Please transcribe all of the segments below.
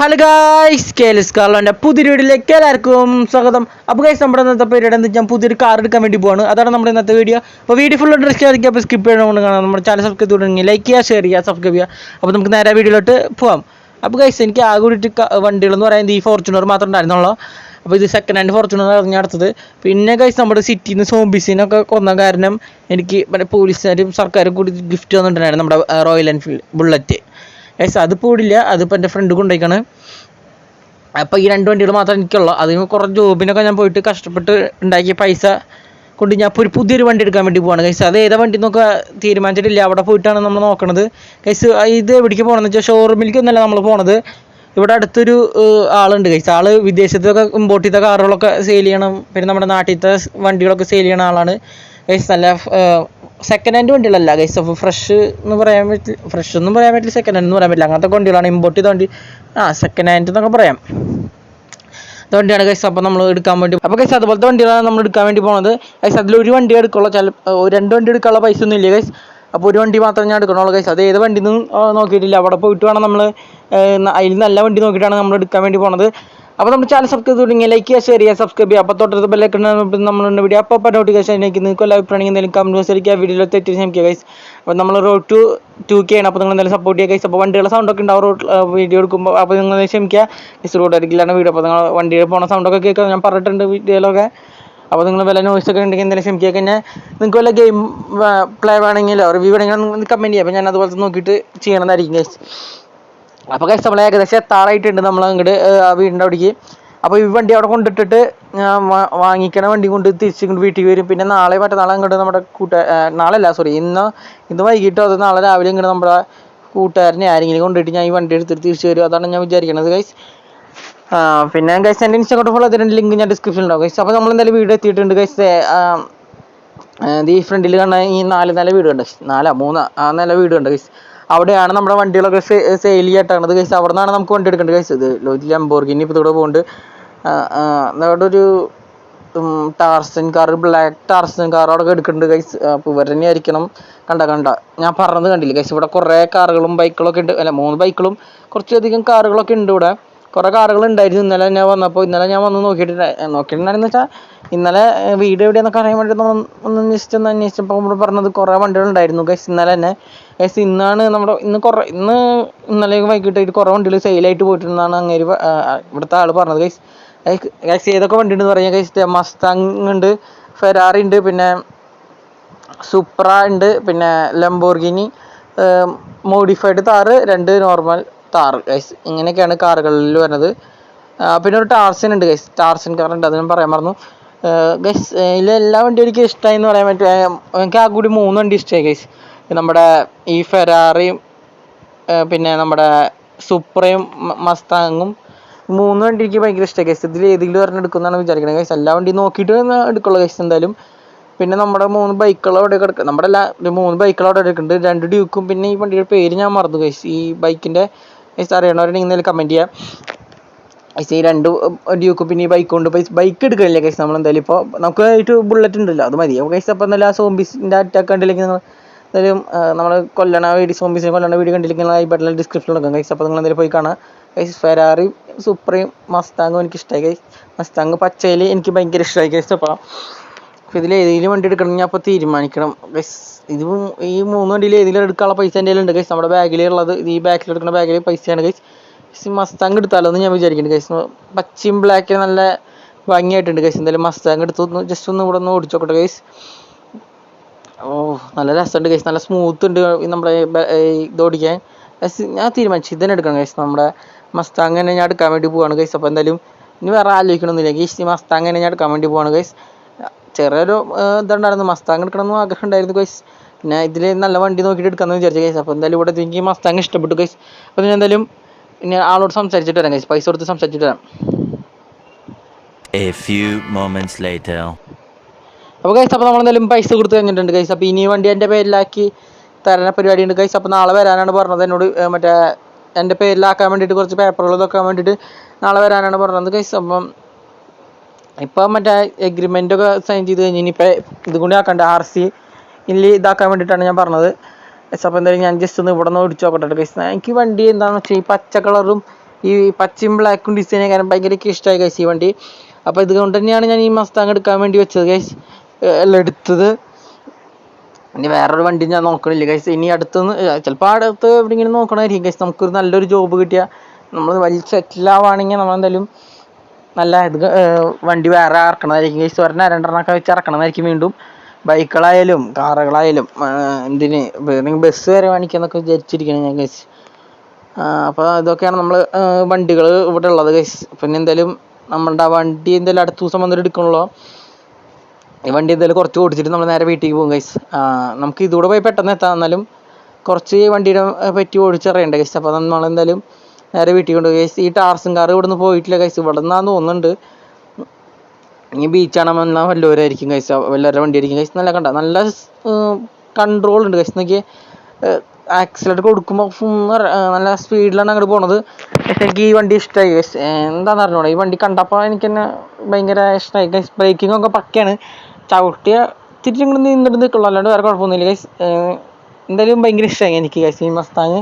Hello guys കേലിസ് കാർലോന്റെ പുതിയ വീഡിയോയിലേക്ക് എല്ലാവർക്കും സ്വാഗതം. അപ്പോൾ ഗൈസ് നമ്മുടെ ഇന്നത്തെ പേരിടെ ഞാൻ പുതിയൊരു കാർ എടുക്കാൻ വേണ്ടി പോവാണ്. അതാണ് നമ്മുടെ ഇന്നത്തെ വീഡിയോ അപ്പോൾ വീഡിയോ ഫുൾ ഡ്രസ്റ്റ് ആയിരിക്കും. അപ്പോൾ സ്കിപ്പ് ചെയ്യണമെന്ന് കാണാം. നമ്മുടെ ചാനൽ സബ്സ്ക്രൈബ് തുടങ്ങി ലൈക്ക് ചെയ്യുക ഷെയർ ചെയ്യുക സബ്സ്ക്രൈബ് ചെയ്യുക. അപ്പോൾ നമുക്ക് നേരെ വീഡിയോയിലോട്ട് പോവാം. അപ്പോൾ ഗൈസ് എനിക്ക് ആകെ കൂടിയിട്ട് വണ്ടികൾ എന്ന് പറയുന്നത് ഈ ഫോർച്യൂണർ മാത്രം ഉണ്ടായിരുന്നുള്ളൂ. അപ്പോൾ ഇത് സെക്കൻഡ് ഹാൻഡ് ഫോർച്യൂണർ ഇറങ്ങി അടുത്തത് പിന്നെ ഗൈസ് നമ്മുടെ സിറ്റിയിൽ നിന്ന് സോംബിസിനൊക്കെ കൊന്ന കാരണം എനിക്ക് മറ്റേ പോലീസുകാരും സർക്കാരും കൂടി ഗിഫ്റ്റ് തന്നിട്ടുണ്ടായിരുന്നു നമ്മുടെ റോയൽ എൻഫീൽഡ് ബുള്ളറ്റ് ഗൈസ് അതിപ്പോൾ ഇവിടില്ല. അതിപ്പോൾ എന്റെ ഫ്രണ്ട് കൊണ്ടുപോയിക്കാണ് അപ്പോൾ ഈ രണ്ട് വണ്ടികൾ മാത്രമേ എനിക്കുള്ളൂ. അതിന് കുറച്ച് ജോബിനൊക്കെ ഞാൻ പോയിട്ട് കഷ്ടപ്പെട്ട് ഉണ്ടാക്കിയ പൈസ കൊണ്ട് ഞാൻ ഇപ്പോൾ ഒരു പുതിയൊരു വണ്ടി എടുക്കാൻ വേണ്ടി പോവാണ്. കൈസ് അത് ഏതാ വണ്ടി എന്നൊക്കെ തീരുമാനിച്ചിട്ടില്ല. അവിടെ പോയിട്ടാണ് നമ്മൾ നോക്കണത്. കൈസ് ഇത് എവിടേക്ക് പോകണമെന്ന് വെച്ചാൽ ഷോറൂമിലേക്കൊന്നല്ല നമ്മൾ പോണത്. ഇവിടെ അടുത്തൊരു ആളുണ്ട്. കൈസ് ആൾ വിദേശത്തൊക്കെ ഇമ്പോർട്ട് ചെയ്ത കാറുകളൊക്കെ സെയിൽ ചെയ്യണം. പിന്നെ നമ്മുടെ നാട്ടിലത്തെ വണ്ടികളൊക്കെ സെയിൽ ചെയ്യണ ആളാണ്. കൈസ് നല്ല സെക്കൻഡ് ഹാൻഡ് വണ്ടികളല്ല ഗൈസ് അപ്പോൾ ഫ്രഷ് എന്ന് പറയാൻ പറ്റില്ല ഫ്രഷ് ഒന്നും പറയാൻ പറ്റില്ല സെക്കൻഡ് ഹാൻഡ് എന്ന് പറയാൻ പറ്റില്ല. അങ്ങനത്തെ വണ്ടികളാണ് ഇമ്പോർട്ട് ചെയ്ത വണ്ടി. ആ സെക്കൻഡ് ഹാൻഡ് എന്നൊക്കെ പറയാം. വണ്ടിയാണ് ഗൈസ് അപ്പോൾ നമ്മൾ എടുക്കാൻ വേണ്ടി അപ്പോൾ ഗൈസ് അതുപോലത്തെ വണ്ടികളാണ് നമ്മൾ എടുക്കാൻ വേണ്ടി പോകുന്നത് ഗൈസ് അതിൽ ഒരു വണ്ടി എടുക്കുള്ളൂ. ചില രണ്ട് വണ്ടി എടുക്കാനുള്ള പൈസ ഒന്നും ഇല്ല ഗൈസ് അപ്പോൾ ഒരു വണ്ടി മാത്രമേ ഞാൻ എടുക്കണുള്ളൂ ഗൈസ് അത് ഏത് വണ്ടി നിന്നും നോക്കിയിട്ടില്ല. അവിടെ പോയിട്ട് വേണം നമ്മൾ അതിൽ നല്ല വണ്ടി നോക്കിയിട്ടാണ് നമ്മൾ എടുക്കാൻ വേണ്ടി പോണത്. അപ്പോൾ നമ്മൾ ചാനൽ സബ്സ്ക്രൈബ് തുടങ്ങി ലൈക്ക് ചെയ്യുക ഷെയർ ചെയ്യുക സബ്സ്ക്രൈബ് ചെയ്യുക. അപ്പോൾ തൊട്ടടുത്ത് ബെല്ലൈക്കൺ നമ്മളുടെ വീഡിയോ അപ്പോൾ അപ്പോൾ നോട്ടിഫിക്കേഷൻ എനിക്ക് നിങ്ങൾക്ക് എല്ലാ അഭിപ്രായം എന്തെങ്കിലും കമന്റ് അടിക്കുക വീഡിയോ തെറ്റി ശ്രമിക്കുക ഗൈസ് അപ്പോൾ നമ്മൾ റോഡ് ടു ടു കെ ആണ്. അപ്പോൾ നിങ്ങൾ എന്തായാലും സപ്പോർട്ട് ചെയ്യുക ഗൈസ് അപ്പോൾ വണ്ടികളുടെ സൗണ്ട് ഒക്കെ ഉണ്ടാവും റോഡ് വീഡിയോ എടുക്കുമ്പോൾ അപ്പോൾ നിങ്ങൾ ക്ഷമിക്കുക. ഗൈസ് റോഡ് അരികിലാണ് വീഡിയോ അപ്പോൾ നിങ്ങൾ വണ്ടിയിൽ പോണ സൗണ്ടൊക്കെ കേൾക്കുക ഞാൻ പറഞ്ഞിട്ടുണ്ട് വീഡിയോയിലൊക്കെ അപ്പോൾ നിങ്ങൾ വല്ല നോയിസ് ഒക്കെ ഉണ്ടെങ്കിൽ എന്തെങ്കിലും ക്ഷമിക്കുക. പിന്നെ നിങ്ങൾക്ക് വല്ല ഗെയിം പ്ലേ വേണമെങ്കിലോ റിവ്യൂ വേണമെങ്കിൽ കമന്റ് ചെയ്യാം അപ്പോൾ ഞാൻ അതുപോലത്തെ നോക്കിയിട്ട് ചെയ്യണമെന്നായിരിക്കും ഗൈസ് അപ്പോൾ ഗൈസ് നമ്മൾ ഏകദേശം എത്താറായിട്ടുണ്ട്. നമ്മൾ അങ്ങോട്ട് ആ വീടിന്റെ അവിടേക്ക്. അപ്പോൾ ഈ വണ്ടി അവിടെ കൊണ്ടിട്ടിട്ട് വാങ്ങിക്കണ വണ്ടി കൊണ്ട് തിരിച്ച് ഇങ്ങോട്ട് വീട്ടിൽ വരും. പിന്നെ നാളെ മറ്റന്നാളെ അങ്ങോട്ട് നമ്മുടെ കൂട്ട നാളെ അല്ല സോറി ഇന്ന് ഇന്ന് വൈകിട്ടോ അത് നാളെ രാവിലെ ഇങ്ങോട്ട് നമ്മുടെ കൂട്ടുകാരനെ ആരെങ്കിലും കൊണ്ടിട്ട് ഞാൻ ഈ വണ്ടി എടുത്തിട്ട് തിരിച്ചു വരും. അതാണ് ഞാൻ വിചാരിക്കണത് ഗൈസ് പിന്നെ ഗൈസ് എന്റെ ഇൻസ്റ്റാഗ്രാം ഫോളോ ചെയ്തിട്ടുണ്ട് ലിങ്ക് ഞാൻ ഡിസ്ക്രിപ്ഷനിൽ ഉണ്ടാവും ഗൈസ് അപ്പോൾ നമ്മൾ എന്തായാലും വീട് എത്തിയിട്ടുണ്ട് ഗൈസ് ഈ ഫ്രണ്ടിൽ കാണുന്ന ഈ നാല് നില വീട് ഉണ്ട് നാലാ മൂന്നാ ആ നില വീട് ഉണ്ട് ഗൈസ് അവിടെയാണ് നമ്മുടെ വണ്ടികളൊക്കെ സെയിൽ ചെയ്യട്ടാണത് കഴിച്ച് അവിടെ നിന്നാണ് നമുക്ക് വണ്ടി എടുക്കേണ്ടത്. കഴിച്ചത് ലോജിൽ ലംബോർഗിനി ഇപ്പോൾ ഇവിടെ പോകുന്നുണ്ട് അവിടെ ഒരു Tarzan car black Tarzan car അവിടെ എടുക്കുന്നുണ്ട് ഗൈസ് അപ്പോൾ ഇവർ തന്നെ ആയിരിക്കണം. കണ്ട കണ്ട. ഞാൻ പറഞ്ഞത് കണ്ടില്ല ഗൈസ് ഇവിടെ കുറേ കാറുകളും ബൈക്കുകളൊക്കെ ഉണ്ട്. അല്ല മൂന്ന് ബൈക്കുകളും കുറച്ചധികം കാറുകളൊക്കെ ഉണ്ട് ഇവിടെ. കുറേ കാറുകൾ ഉണ്ടായിരുന്നു. ഇന്നലെ ഞാൻ വന്നപ്പോൾ ഇന്നലെ ഞാൻ വന്ന് നോക്കിയിട്ട് നോക്കിയിട്ടുണ്ടായിരുന്നു വെച്ചാൽ ഇന്നലെ വീട് എവിടെയാണെന്നൊക്കെ അറിയാൻ വേണ്ടി ഒന്ന് ജസ്റ്റ് അന്വേഷിച്ചപ്പോൾ നമ്മൾ പറഞ്ഞത് കുറേ വണ്ടികളുണ്ടായിരുന്നു ഗൈസ് ഇന്നലെ തന്നെ. ഗൈസ് ഇന്നാണ് നമ്മുടെ ഇന്ന് കുറേ ഇന്ന് ഇന്നലെ വൈകിട്ടായിട്ട് കുറേ വണ്ടികൾ സെയിലായിട്ട് പോയിട്ടുണ്ടെന്നാണ് അങ്ങേര് ഇവിടുത്തെ ആൾ പറഞ്ഞത് ഗൈസ് ഗൈസ് ഏതൊക്കെ വണ്ടി ഉണ്ടെന്ന് പറയാം ഗൈസ് മസ്താങ് ഉണ്ട് ഫെരാറി ഉണ്ട് പിന്നെ സുപ്ര ഉണ്ട് പിന്നെ ലംബോർഗിനി മോഡിഫൈഡ് താറ് രണ്ട് നോർമൽ താറ് ഗൈസ് ഇങ്ങനെയൊക്കെയാണ് കാറുകളിൽ വരുന്നത്. പിന്നെ ഒരു ടാർസൻ ഉണ്ട് ഗൈസ് ടാർസൻ കാർ ഉണ്ട് അത് പറയാൻ മറന്നു. ഗൈസ് ഇതിലെല്ലാ വണ്ടിയും എനിക്ക് ഇഷ്ടമായി എന്ന് പറയാൻ പറ്റും. എനിക്ക് ആ കൂടി മൂന്ന് വണ്ടി ഇഷ്ടമായി ഗൈസ് നമ്മുടെ ഈ ഫെറാറിയും പിന്നെ നമ്മുടെ സുപ്രയും മസ്താങ്ങും മൂന്ന് വണ്ടി എനിക്ക് ഭയങ്കര ഇഷ്ടമായി ഗൈസ് ഇതിൽ ഏതെങ്കിലും ഒരെണ്ണം എടുക്കുന്നതാണ് വിചാരിക്കുന്നത് ഗൈസ് എല്ലാ വണ്ടി നോക്കിയിട്ട് എടുക്കുള്ളൂ ഗൈസ് എന്തായാലും. പിന്നെ നമ്മുടെ മൂന്ന് ബൈക്കുകൾ അവിടെ കിടക്കുക നമ്മുടെ എല്ലാ മൂന്ന് ബൈക്കുകൾ അവിടെ എടുക്കുന്നുണ്ട് രണ്ട് ഡ്യൂക്കും പിന്നെ ഈ വണ്ടിയുടെ പേര് ഞാൻ മറന്നു ഗൈസ് ഈ ബൈക്കിന്റെ ഗൈസ് അറിയണവരുണ്ടെങ്കിൽ എന്തെങ്കിലും കമന്റ് ചെയ്യാം. ഈ രണ്ട് ഡ്യൂക്കും പിന്നെ ഈ ബൈക്ക് കൊണ്ട് ബൈക്ക് എടുക്കുന്നില്ല ഗൈസ് നമ്മൾ എന്തായാലും ഇപ്പോൾ നമുക്ക് ആയിട്ട് ബുള്ളറ്റ് ഉണ്ടല്ലോ അത് മതി. ഗൈസ് അപ്പോൾ എന്തായാലും ആ സോംബീസിന്റെ അറ്റാക്ക് കണ്ടില്ലെങ്കിൽ നിങ്ങൾ എന്തായാലും നമ്മൾ കൊല്ലണ വീഡിയോ സോംബീസിനെ കൊല്ലണ വീഡിയോ കണ്ടിരിക്കുന്ന ഈ ബട്ടണിൽ ഡിസ്ക്രിപ്ഷനിൽ കൊടുക്കാം ഗൈസ് അപ്പോൾ നിങ്ങൾ എന്തായാലും പോയി കാണാം. ഗൈസ് ഫെറാറി സുപ്രീം മസ്താങ്ങും എനിക്ക് ഇഷ്ടമായി ഗൈസ് മസ്താങ് പച്ചയിൽ എനിക്ക് ഭയങ്കര ഇഷ്ടമായി ഗൈസ് അപ്പോൾ അപ്പോൾ ഇതിൽ ഏതെങ്കിലും വണ്ടി എടുക്കണമെങ്കിൽ അപ്പോൾ തീരുമാനിക്കണം ഗൈസ് ഇത് ഈ മൂന്ന് വണ്ടിയിൽ ഏതെങ്കിലും എടുക്കാനുള്ള പൈസ എന്റെ ഉണ്ട് ഗൈസ് നമ്മുടെ ബാഗിലുള്ളത് ഉള്ളത് ഈ ബാഗിൽ എടുക്കുന്ന ബാഗിൽ പൈസയാണ് ഗൈസ് ഗൈസ് മസ്താങ് എടുത്താലോ എന്ന് ഞാൻ വിചാരിക്കുന്നുണ്ട് ഗൈസ് പച്ചയും ബ്ലാക്കും നല്ല ഭംഗിയായിട്ടുണ്ട് ഗൈസ് എന്തായാലും മസ്താങ് എടുത്തു ജസ്റ്റ് ഒന്ന് ഇവിടെ ഒന്ന് ഓടിച്ചോക്കട്ടെ ഗൈസ് ഓ നല്ല രസമുണ്ട് ഗൈസ് നല്ല സ്മൂത്ത് ഉണ്ട് നമ്മുടെ ഇത് ഓടിക്കാൻ. ഞാൻ തീരുമാനിച്ചു. ഇതന്നെ എടുക്കണം ഗൈസ് നമ്മുടെ മസ്താങ് തന്നെ ഞാൻ എടുക്കാൻ വേണ്ടി പോവാണ് ഗൈസ് അപ്പോൾ എന്തായാലും ഇനി വേറെ ആലോചിക്കണമെന്നില്ല ഗൈസ് ഈ മസ്താങ് തന്നെ ഞാൻ എടുക്കാൻ വേണ്ടി പോവാണ് ഗൈസ് ചെറിയൊരു ഇതുണ്ടായിരുന്നു. മസ്താങ് എടുക്കണമെന്ന് ആഗ്രഹം ഉണ്ടായിരുന്നു ഗൈസ് പിന്നെ ഇതിൽ നല്ല വണ്ടി നോക്കിയിട്ട് എടുക്കാമെന്ന് വിചാരിച്ചു ഗൈസ് അപ്പോൾ എന്തായാലും ഇവിടെ എനിക്ക് മസ്താങ് ഇഷ്ടപ്പെട്ടു ഗൈസ് അപ്പോൾ ഞാൻ എന്തായാലും ഇനി ആളോട് സംസാരിച്ചിട്ട് വരാം ഗൈസ് പൈസ കൊടുത്ത് സംസാരിച്ചിട്ട് വരാം. A few moments later. അപ്പോൾ കൈസ് അപ്പോൾ നമ്മൾ എന്തായാലും പൈസ കൊടുത്ത് കഴിഞ്ഞിട്ടുണ്ട് കൈസ് അപ്പോൾ ഇനി വണ്ടി എന്റെ പേരിലാക്കി തരണ പരിപാടി ഉണ്ട് കൈസ് അപ്പോൾ നാളെ വരാനാണ് പറഞ്ഞത് എന്നോട് മറ്റേ എന്റെ പേരിലാക്കാൻ വേണ്ടിയിട്ട് കുറച്ച് പേപ്പറുകൾ ഇതൊക്കെ വേണ്ടിയിട്ട് നാളെ വരാനാണ് പറഞ്ഞത് കൈസ് അപ്പം ഇപ്പം മറ്റേ എഗ്രിമെന്റ് ഒക്കെ സൈൻ ചെയ്ത് കഴിഞ്ഞ് ഇനിയിപ്പോൾ ഇതുകൊണ്ട് ആക്കണ്ട? ആർ സി ഇല്ല ഇതാക്കാൻ വേണ്ടിയിട്ടാണ് ഞാൻ പറഞ്ഞത്. കൈസ് അപ്പോൾ എന്തായാലും ഞാൻ ജസ്റ്റ് ഒന്ന് ഇവിടെ നിന്ന് ഓടിച്ചു നോക്കട്ടെ കൈസ് എനിക്ക് വണ്ടി എന്താണെന്ന് വെച്ചാൽ ഈ പച്ച കളറും ഈ പച്ചയും ബ്ലാക്കും ഡിസൈൻ കാരണം ഭയങ്കര ഇഷ്ടമായി കൈസ് ഈ വണ്ടി. അപ്പോൾ ഇതുകൊണ്ട് തന്നെയാണ് ഞാൻ ഈ മസ്താങ് എടുക്കാൻ വേണ്ടി വെച്ചത് ഗൈസ് എല്ലാം എടുത്തത്. ഇനി വേറൊരു വണ്ടി ഞാൻ നോക്കണില്ല. കൈസ് ഇനി അടുത്തുനിന്ന് ചിലപ്പോൾ അടുത്ത് എവിടെയെങ്കിലും നോക്കണമായിരിക്കും. കൈസ് നമുക്കൊരു നല്ലൊരു ജോബ് കിട്ടിയ നമ്മൾ വലിയ നമ്മൾ എന്തായാലും നല്ല ഇത് വണ്ടി വേറെ ഇറക്കണമായിരിക്കും. കൈസ് ഒരെണ്ണം രണ്ടെണ്ണമൊക്കെ വെച്ച് ഇറക്കണമായിരിക്കും വീണ്ടും. ബൈക്കുകളായാലും കാറുകളായാലും എന്തിന് ബസ് വരെ മേടിക്കാന്നൊക്കെ വിചാരിച്ചിരിക്കണം ഞാൻ കൈസ് അപ്പോൾ ഇതൊക്കെയാണ് നമ്മൾ വണ്ടികൾ ഇവിടെ ഉള്ളത് കൈസ് പിന്നെ എന്തായാലും നമ്മളുടെ ആ വണ്ടി എന്തായാലും അടുത്ത ദിവസം വന്നിട്ട് എടുക്കണല്ലോ. ഈ വണ്ടി എന്തായാലും കുറച്ച് ഓടിച്ചിട്ട് നമ്മൾ നേരെ വീട്ടിലേക്ക് പോകും ഗൈസ് നമുക്ക് ഇതുകൂടെ പോയി പെട്ടെന്ന് എത്താം. എന്നാലും കുറച്ച് വണ്ടിയുടെ പറ്റി ഓടിച്ചറിയണ്ടേ ഗൈസ് അപ്പോൾ നമ്മൾ എന്തായാലും നേരെ വീട്ടിൽ കൊണ്ടുപോയി ഗൈസ് ഈ ടാർസും കാർ ഇവിടെ നിന്ന് പോയിട്ടില്ല ഗൈസ് ഇവിടെ നിന്നാന്ന് തോന്നുന്നുണ്ട്. ഇനി ബീച്ചാണോ എന്നാൽ വല്ലവരായിരിക്കും ഗൈസ് വല്ലവരുടെ വണ്ടി ആയിരിക്കും ഗൈസ് നല്ല കണ്ട നല്ല കൺട്രോൾ ഉണ്ട് ഗൈസ് നോക്കിയേ ആക്സിലേറ്റർ കൊടുക്കുമ്പോൾ നല്ല സ്പീഡിലാണ് അങ്ങോട്ട് പോണത്. എനിക്ക് ഈ വണ്ടി ഇഷ്ടമായി ഗൈസ് എന്താണെന്ന് അറിഞ്ഞോളൂ ഈ വണ്ടി കണ്ടപ്പോൾ എനിക്ക് തന്നെ ഭയങ്കര ഇഷ്ടമായി ഗൈസ് ബ്രേക്കിംഗ് ഒക്കെ പക്കയാണ്. ചവിട്ടിയ തിരിച്ചും ഇങ്ങോട്ട് നിന്നിട്ട് നിൽക്കുള്ളൂ അല്ലാണ്ട് വേറെ കുഴപ്പമൊന്നുമില്ല. ഗൈസ് എന്തായാലും ഭയങ്കര ഇഷ്ടമായി എനിക്ക് ഗൈസ് ഈ മസ്താങ്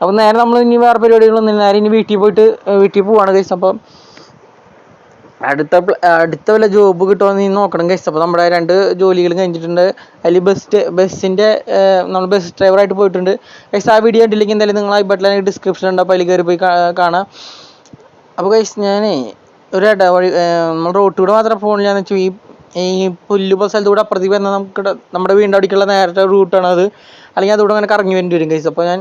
അപ്പോൾ നേരെ നമ്മൾ ഇനി വേറെ പരിപാടികളൊന്നും നേരെ ഇനി വീട്ടിൽ പോയിട്ട് വീട്ടിൽ പോവാണ് ഗൈസ് അപ്പോൾ അടുത്ത അടുത്ത വല്ല ജോബ് കിട്ടുമോ നീ നോക്കണം ഗൈസ് അപ്പോൾ നമ്മുടെ രണ്ട് ജോലികൾ കഴിഞ്ഞിട്ടുണ്ട്. അതിൽ ബസ് ബസ്സിന്റെ നമ്മൾ ബസ് ഡ്രൈവറായിട്ട് പോയിട്ടുണ്ട്. ഗൈസ് ആ വീഡിയോ കണ്ടില്ലെങ്കിൽ എന്തായാലും നിങ്ങൾ ഐ ബട്ടണിൽ ഡിസ്ക്രിപ്ഷൻ ഉണ്ട്. അപ്പോൾ അതിൽ കയറി പോയി കാണാം. അപ്പോൾ ഗൈസ് ഞാനേ ഒരു ഇടവഴി നമ്മൾ റോട്ടിൽ കൂടെ മാത്രം പോകണില്ലാന്ന് വെച്ചു. ഈ ഈ പുല്ല് പോലെ സ്ഥലത്ത് കൂടെ അപ്പുറത്തേക്ക് വരുന്ന നമുക്ക് നമ്മുടെ വീടിന്റെ നേരത്തെ റൂട്ടാണ് അത്. അല്ലെങ്കിൽ അതുകൂടെ അങ്ങനെ കറങ്ങി വേണ്ടി വരും ഗൈസ് അപ്പോൾ ഞാൻ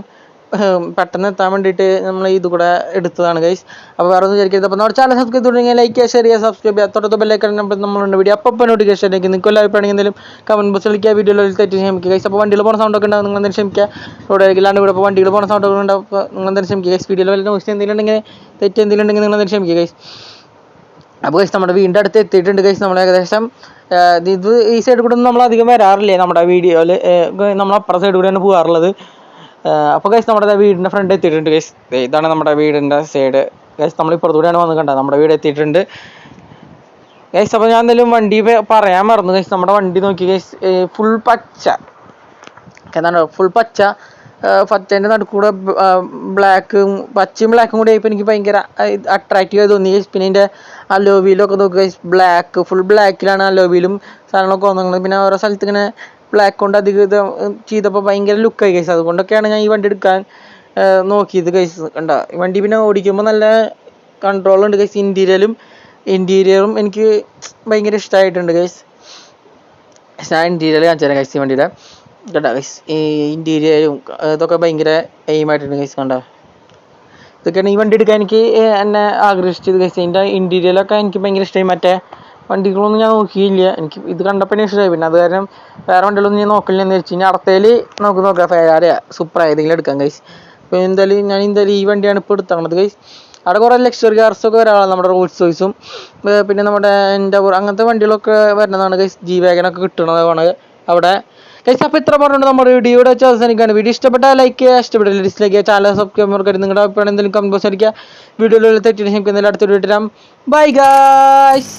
പെട്ടെന്ന് എത്താൻ വേണ്ടിയിട്ട് നമ്മൾ ഇത് കൂടെ എടുത്തതാണ് ഗൈസ് അപ്പോൾ വേറെ ഒന്നും വിചാരിക്കരുത്. അപ്പോൾ നമ്മുടെ ചാനൽ സബ്സ്ക്രൈബ് തുടങ്ങിയാൽ ലൈക്ക് ചെയ്യുക ഷെയർ ചെയ്യുക. സബ്സ്ക്രൈബ് ചെയ്യുക തൊട്ടത്ത് ബെല്ലൈക്കൺ നമ്പർ നമ്മളുണ്ട് വീഡിയോ അപ്പോൾ നോട്ടിഫിക്കേഷൻ ആയിരിക്കും നിങ്ങൾക്ക് എല്ലാവരും എന്തെങ്കിലും കമന്റ് ബോക്സ് വിളിക്കുക വീഡിയോയിൽ തെറ്റ് ക്ഷമിക്കുക ഗൈസ് അപ്പോൾ വണ്ടിയിൽ പോകുന്ന സൗണ്ട് ഒക്കെ ഉണ്ടാവും. നിങ്ങൾ എന്തെങ്കിലും ക്ഷമിക്കുക. റോഡ് ഇല്ലാണ്ട് ഇവിടെ ഇപ്പോൾ വണ്ടിയിൽ പോകുന്ന സൗണ്ട് ഒക്കെ ഉണ്ടാവും. അപ്പോൾ നിങ്ങൾ എന്തെങ്കിലും ക്ഷമിക്കുക ഗൈസ് വീഡിയോയിൽ വല്ല നോക്കി എന്തെങ്കിലും ഉണ്ടെങ്കിൽ തെറ്റ് എന്തെങ്കിലും ഉണ്ടെങ്കിൽ നിങ്ങൾ എന്തെങ്കിലും ക്ഷമിക്കുക ഗൈസ് അപ്പോൾ കഴിച്ച് നമ്മുടെ വീടിന്റെ അടുത്ത് എത്തിയിട്ടുണ്ട് കഴിച്ച് നമ്മൾ ഏകദേശം ഇത് ഈ സൈഡ് കൂടെ ഒന്നും നമ്മൾ അധികം വരാറില്ലേ? നമ്മുടെ വീഡിയോയിൽ നമ്മൾ അപ്പുറ സൈഡ് കൂടെയാണ് പോകാറുള്ളത്. അപ്പോൾ കഴിച്ച് നമ്മുടെ വീടിന്റെ ഫ്രണ്ട് എത്തിയിട്ടുണ്ട് കഴിച്ച് ഇതാണ് നമ്മുടെ വീടിന്റെ സൈഡ് കഴിച്ച് നമ്മൾ ഇപ്പുറത്തൂടെയാണ് വന്ന് കണ്ടത് നമ്മുടെ വീട് എത്തിയിട്ടുണ്ട്. ഗൈസ് അപ്പോൾ ഞാൻ എന്തായാലും വണ്ടി പറയാൻ മറന്നു. ഗൈസ് നമ്മുടെ വണ്ടി നോക്കി ഗൈസ് ഫുൾ പച്ച. എന്താണ്? ഫുൾ പച്ച. പച്ചേന്റെ നടുക്കൂടെ ബ്ലാക്കും പച്ചയും ബ്ലാക്കും കൂടി ആയപ്പോൾ എനിക്ക് ഭയങ്കര അട്രാക്റ്റീവ് ആയി തോന്നി. പിന്നെ അലോവിയിലൊക്കെ നോക്കുക ബ്ലാക്ക് ഫുൾ ബ്ലാക്കിലാണ് അലോവിയിലും സാധനങ്ങളൊക്കെ വന്നത്. പിന്നെ ഓരോ സ്ഥലത്ത് ഇങ്ങനെ ബ്ലാക്ക് കൊണ്ട് അധികം ചെയ്തപ്പോൾ ഭയങ്കര ലുക്കായി ഗൈസ് അതുകൊണ്ടൊക്കെയാണ് ഞാൻ ഈ വണ്ടി എടുക്കാൻ നോക്കിയത് ഗൈസ് കണ്ട? വണ്ടി പിന്നെ ഓടിക്കുമ്പോൾ നല്ല കൺട്രോൾ ഉണ്ട് ഗൈസ് ഇന്റീരിയലും ഇന്റീരിയറും എനിക്ക് ഭയങ്കര ഇഷ്ടമായിട്ടുണ്ട് ഗൈസ് ഞാൻ ഇന്റീരിയർ കാണിച്ചു തരാം ഗൈസ് ഈ വണ്ടിയുടെ. കേട്ടോ ഗൈസ് ഈ ഇന്റീരിയറും ഇതൊക്കെ ഭയങ്കര എയിമായിട്ടുണ്ട് ഗൈസ് കണ്ടോ? ഇതൊക്കെയാണ് ഈ വണ്ടി എടുക്കാൻ എനിക്ക് എന്നെ ആകർഷിച്ചത് ഗൈസ് ഇതിന്റെ ഇന്റീരിയലൊക്കെ എനിക്ക് ഭയങ്കര ഇഷ്ടമായി മറ്റേ വണ്ടികളൊന്നും ഞാൻ നോക്കിയില്ല. എനിക്ക് ഇത് കണ്ടപ്പോൾ ഇഷ്ടമായി പിന്നെ അത് കാരണം വേറെ വണ്ടികളൊന്നും ഞാൻ നോക്കില്ല എന്ന് വെച്ച് കഴിഞ്ഞാൽ അടുത്തേൽ നമുക്ക് നോക്കാം. ഫെരാറിയ സൂപ്പർ എടുക്കാം ഗൈസ് ഇപ്പോൾ എന്തായാലും ഞാൻ എന്തായാലും ഈ വണ്ടിയാണ് ഇപ്പോൾ എടുത്തത് ഗൈസ് അവിടെ കുറേ ലക്ഷറി കാർസൊക്കെ വരാനുള്ള നമ്മുടെ റോഡ് റോയ്സും പിന്നെ നമ്മുടെ എന്റെ അങ്ങനത്തെ വണ്ടികളൊക്കെ വരുന്നതാണ് ഗൈസ് ജി വാഗനൊക്കെ കിട്ടണതാണ് അവിടെ. ഗൈസ് അപ്പോൾ ഇത്ര പറഞ്ഞുകൊണ്ട് നമ്മുടെ വീഡിയോ ഇവിടെ അവസാനിക്കുകയാണ്. വീഡിയോ ഇഷ്ടപ്പെട്ടാൽ ലൈക്ക് ചെയ്യുക ഇഷ്ടപ്പെട്ടില്ല ഡിസ്ലൈക്ക് ചെയ്യുക ചാനൽ സബ്സ്ക്രൈബ് മറക്കരുത്. നിങ്ങളുടെ അഭിപ്രായം എന്തെങ്കിലും കമന്റ് ബോക്സ് അടിക്കുക. വീഡിയോയിലുള്ള തെറ്റിനെ അടുത്തൊരു വീട്ടിലാം ബൈ ഗായ്സ്